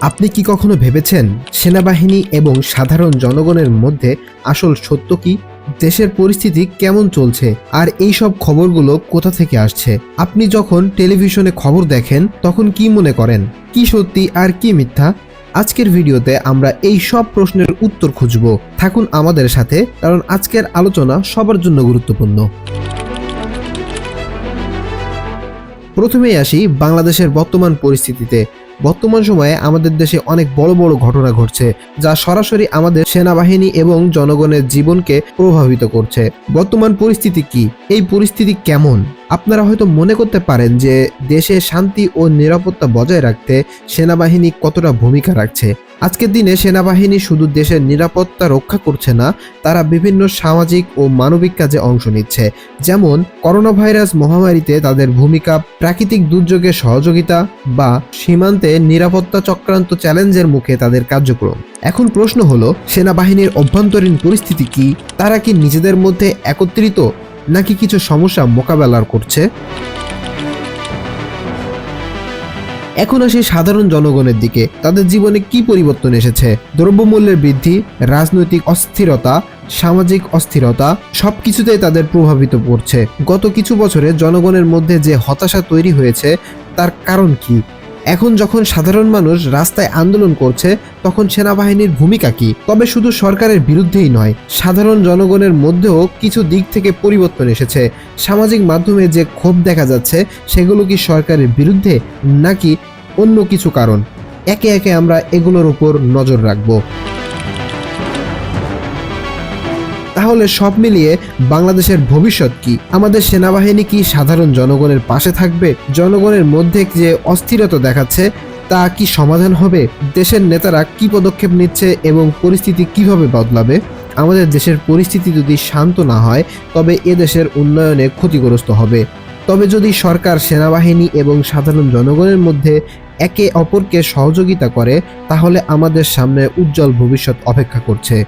আপনি কি কখনো ভেবেছেন সেনাবাহিনী এবং সাধারণ জনগণের মধ্যে আসল সত্য কি? দেশের পরিস্থিতি কেমন চলছে? আর এই সব খবরগুলো কোথা থেকে আসছে? আপনি যখন টেলিভিশনে খবর দেখেন, তখন কি মনে করেন? কি সত্যি আর কি মিথ্যা? আজকের ভিডিওতে আমরা এই সব প্রশ্নের উত্তর খুঁজব। থাকুন আমাদের সাথে, কারণ আজকের আলোচনা সবার জন্য গুরুত্বপূর্ণ। প্রথমেই আসি বাংলাদেশের বর্তমান পরিস্থিতিতে। বর্তমান সময়ে আমাদের দেশে অনেক বড় বড় ঘটনা ঘটছে, যা সরাসরি আমাদের সেনাবাহিনী এবং জনগণের জীবনকে প্রভাবিত করছে। বর্তমান পরিস্থিতি কি? এই পরিস্থিতি কেমন? আপনারা হয়তো মনে করতে পারেন যে দেশে শান্তি ও নিরাপত্তা বজায় রাখতে সেনাবাহিনী কতটা ভূমিকা রাখছে। আজকের দিনে সেনাবাহিনী শুধু দেশের নিরাপত্তা রক্ষা করছে না, তারা বিভিন্ন সামাজিক ও মানবিক কাজে অংশ নিচ্ছে। যেমন করোনা ভাইরাস মহামারীতে তাদের ভূমিকা প্রাকৃতিক দুর্যোগে সহযোগিতা বা সীমান্তে নিরাপত্তা চক্রান্ত চ্যালেঞ্জের মুখে তাদের কার্যক্রম। এখন প্রশ্ন হলো, সেনাবাহিনীর অভ্যন্তরীণ পরিস্থিতি কি? তারা কি নিজেদের মধ্যে একত্রিত, নাকি কিছু সমস্যা মোকাবেলার করছে? এখন আসি সাধারণ জনগণের দিকে। তাদের জীবনে কি পরিবর্তন এসেছে? দ্রব্যমূল্যের বৃদ্ধি, রাজনৈতিক অস্থিরতা, সামাজিক অস্থিরতা সবকিছুতেই তাদের প্রভাবিত করছে গত কিছু বছরে জনগণের মধ্যে যে হতাশা তৈরি হয়েছে, তার কারণ কি? এখন যখন সাধারণ মানুষ রাস্তায় আন্দোলন করছে, তখন সেনাবাহিনীর ভূমিকা কি? তবে শুধু সরকারের বিরুদ্ধেই নয়, সাধারণ জনগণের মধ্যেও কিছু দিক থেকে পরিবর্তন এসেছে। সামাজিক মাধ্যমে যে ক্ষোভ দেখা যাচ্ছে, সেগুলো কি সরকারের বিরুদ্ধে, নাকি অন্য কিছু কারণ? একে একে আমরা এগুলোর উপর নজর রাখব। তাহলে সব মিলিয়ে বাংলাদেশের ভবিষ্যৎ কি? আমাদের সেনাবাহিনী কি সাধারণ জনগণের পাশে থাকবে? জনগণের মধ্যে যে অস্থিরতা দেখাচ্ছে, তা কি সমাধান হবে? দেশের নেতারা কি পদক্ষেপ নিচ্ছে এবং পরিস্থিতি কীভাবে বদলাবে? আমাদের দেশের পরিস্থিতি যদি শান্ত না হয়, তবে এ দেশের উন্নয়নে ক্ষতিগ্রস্ত হবে। তবে যদি সরকার, সেনাবাহিনী এবং সাধারণ জনগণের মধ্যে একে অপরকে সহযোগিতা করে, তাহলে আমাদের সামনে উজ্জ্বল ভবিষ্যৎ অপেক্ষা করছে।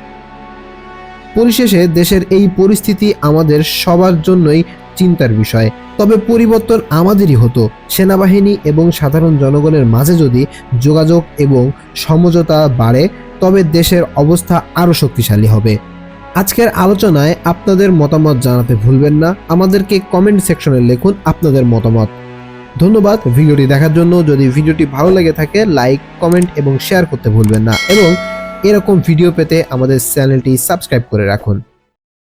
পরিশেষে দেশের এই পরিস্থিতি আমাদের সবার জন্যই চিন্তার বিষয়। তবে পরিবর্তন আমাদেরই হতো। সেনাবাহিনী এবং সাধারণ জনগণের মাঝে যদি যোগাযোগ এবং সমঝোতা বাড়ে, তবে দেশের অবস্থা আরও শক্তিশালী হবে। আজকের আলোচনায় আপনাদের মতামত জানাতে ভুলবেন না। আমাদেরকে কমেন্ট সেকশনে লিখুন আপনাদের মতামত। ধন্যবাদ ভিডিওটি দেখার জন্য। যদি ভিডিওটি ভালো লেগে থাকে লাইক কমেন্ট এবং শেয়ার করতে ভুলবেন না। এবং এরকম ভিডিও পেতে আমাদের চ্যানেলটি সাবস্ক্রাইব করে রাখুন।